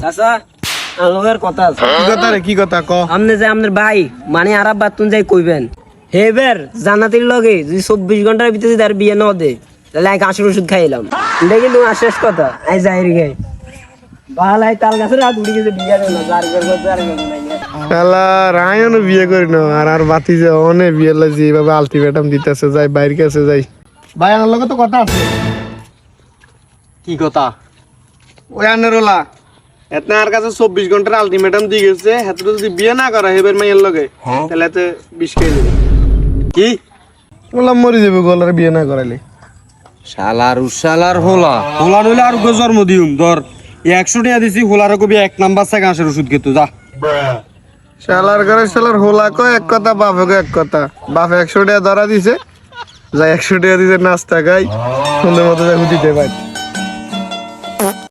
চাচা আমার কথা আছে। কি কথা রে কি কথা ক? আপনি যে আপনার ভাই মানে আরব বাতুন যাই কইবেন। হেবার জান্নাতির লগে যদি চব্বিশ ঘণ্টার ভিতরে যদি তার বিয়ে ন দে তাহলে এক আশুর ওষুধ খাইলাম। এটা কিন্তু শেষ কথা। আই যাই রে গাই ভালো আই তাল গাছের রাত উড়ি গেছে বিয়ে দেবে না যার ঘর ঘর যার ঘর নাই শালা রায়ন বিয়ে করি না আর আর বাতি যে অনে বিয়ে লাগছে এইভাবে আলটিমেটাম দিতেছে যাই বাইরের কাছে যাই। ভাই আমার লগে তো কথা আছে। কি কথা? ওই আনেরোলা এতনা আর কাছে চব্বিশ ঘণ্টার আলটিমেটাম দিয়ে গেছে হেতে যদি বিয়ে না করা হেবের মাইয়ের লগে তাহলে এতে বিষ খেয়ে যাবে। কি? বললাম মরি যাবে গলার বিয়ে না করাইলে শালার উশালার হোলা। হোলা নইলে আর গো জন্ম দিউম ধর। একশো টাকা দিছি হোলার কবি এক নাম্বার থেকে ঘাসের ওষুধ খেতো যা। শালার ঘরে শালার হোলা কয় এক কথা বাপে এক কথা। বাপ একশো টাকা ধরা দিছে যা একশো টাকা দিছে নাস্তা খাই। সুন্দর মতো যাই দিতে পারি